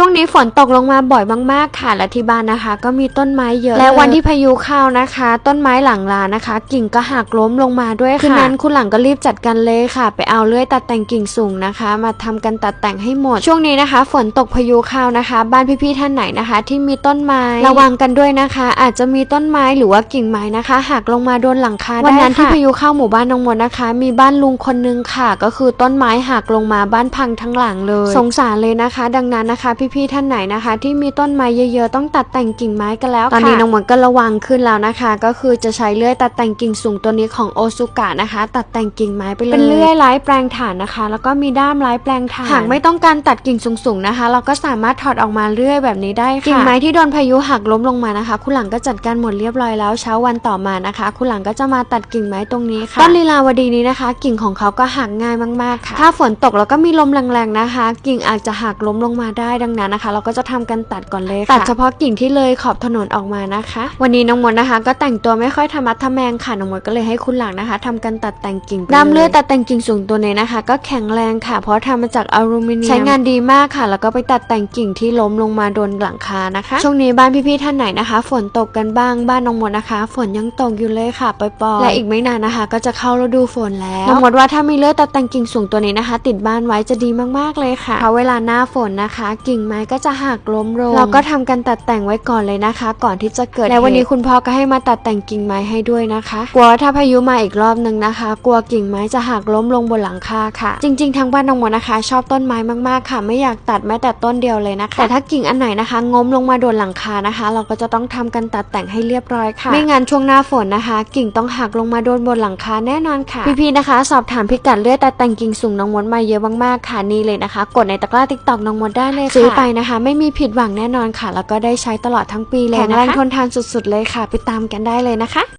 ช่วงนี้ฝนตกลงมาบ่อยมากๆค่ะและที่บ้านนะคะ ก็มีต้นไม้เยอะ และวันที่พายุเข้านะคะ ต้นไม้หลังลานนะคะ กิ่งก็หักล้มลงมาด้วยค่ะคืนนั้นคุณหลังก็รีบจัดการเลยค่ะ ไปเอาเลื่อยตัดแต่งกิ่งสูงนะคะ มาทำกันตัดแต่งให้หมด ช่วงนี้นะคะ ฝนตกพายุเข้านะคะ บ้านพี่ๆท่านไหนนะคะ ที่มีต้นไม้ระวังกันด้วยนะคะ อาจจะมีต้นไม้หรือว่ากิ่งไม้นะคะหักลงมาโดนหลังคาได้วันนั้นที่พายุเข้าหมู่บ้านน้องมนนะคะ มีบ้านลุงคนนึงค่ะ ก็คือต้นไม้หักลงมาบ้านพังทั้งหลังเลย สงสารเลยนะคะ ดังนั้นนะคะพี่ๆท่านไหนนะคะ ที่มีต้นไม้เยอะๆต้องตัดแต่งกิ่งไม้กันแล้วค่ะตอนนี้น้องมนก็ระวังขึ้นแล้วนะคะ ก็คือจะใช้เลื่อยตัดแต่งกิ่งสูงตัวนี้ของโอซุกะนะคะ ตัดแต่งกิ่งไม้ไปเลยเป็นเลื่อยไร้แปลงฐานนะคะ แล้วก็มีด้ามไร้แปลงฐานหากไม่ต้องการตัดกิ่งสูงๆนะคะ เราก็สามารถถอดออกมาเลื่อยแบบนี้ได้ค่ะกิ่งไม้ที่โดนพายุหักล้มลงมานะคะคุณหลังก็จัดการหมดเรียบร้อยแล้วเช้าวันต่อมานะคะคุณหลังก็จะมาตัดกิ่งไม้ตรงนี้ค่ะต้นลีลาวดีนี้นะคะ กิ่งของเขาก็หักง่ายมากๆค่ะ ถ้าฝนตกแล้วก็มีลมแรงๆนะคะ กิ่งอาจจะหักล้มลงมาได้ดังนั้นนะคะ เราก็จะทำการตัดก่อนเลยค่ะตัดเฉพาะกิ่งที่เลยขอบถนนออกมานะคะ วันนี้น้องมดนะคะ ก็แต่งตัวไม่ค่อยธรรมะทะแมงค่ะน้องมดก็เลยให้คุณหลังนะคะทำการตัดแต่งกิ่งด้ามเลื่อยตัดแต่งกิ่งสูงตัวนี้นะคะ ก็แข็งแรงค่ะ เพราะทำมาจากอลูมิเนียมใช้งานดีมากค่ะ แล้วก็ไปตัดแต่งกิ่งที่ล้มลงมาโดนหลังคานะคะ ช่วงนี้บ้านพี่ๆท่านไหนนะคะ ฝนตกกันบ้างบ้านน้องมดนะคะ ฝนยังตกอยู่เลยค่ะปล่อยๆและอีกไม่นานนะคะ ก็จะเข้าฤดูฝนแล้วน้องมดว่าถ้ามีเลื่อยตัดแต่งกิ่งสูงตัวนี้นะคะ ติดบ้านไว้จะดีมากๆเลยค่ะเพราะเวลาหน้าฝนนะคะ กิ่งไม้ก็จะหักล้มลงเราก็ทำการตัดแต่งไว้ก่อนเลยนะคะ ก่อนที่จะเกิดและวันนี้คุณพ่อก็ให้มาตัดแต่งกิ่งไม้ให้ด้วยนะคะ กลัวว่าถ้าพายุมาอีกรอบนึงนะคะ กลัวกิ่งไม้จะหักล้มลงบนหลังคาค่ะ จริง ๆทางบ้านน้องมดนะคะ ชอบต้นไม้มากๆค่ะ ไม่อยากตัดแม้แต่ต้นเดียวเลยนะคะ แต่ถ้ากิ่งอันไหนนะคะ งมลงมาโดนหลังคานะคะ เราก็จะต้องทำการตัดแต่งให้เรียบร้อยค่ะ ไม่งั้นช่วงหน้าฝนนะคะ กิ่งต้องหักลงมาโดนบนหลังคาแน่นอนค่ะ พี่ๆนะคะ สอบถามพิกัดเลือดตัดแต่งกิ่งสูงน้องมดมาเยอะมากๆค่ะนี่เลยนะคะ กดในตะกร้าติ๊กต็อกน้องมดได้เลยค่ะซื้อไปนะคะ ไม่มีผิดหวังแน่นอนค่ะ แล้วก็ได้ใช้ตลอดทั้งปีเลยนะคะแข็งแรงทนทานสุดๆเลยค่ะ ไปตามกันได้เลยนะคะ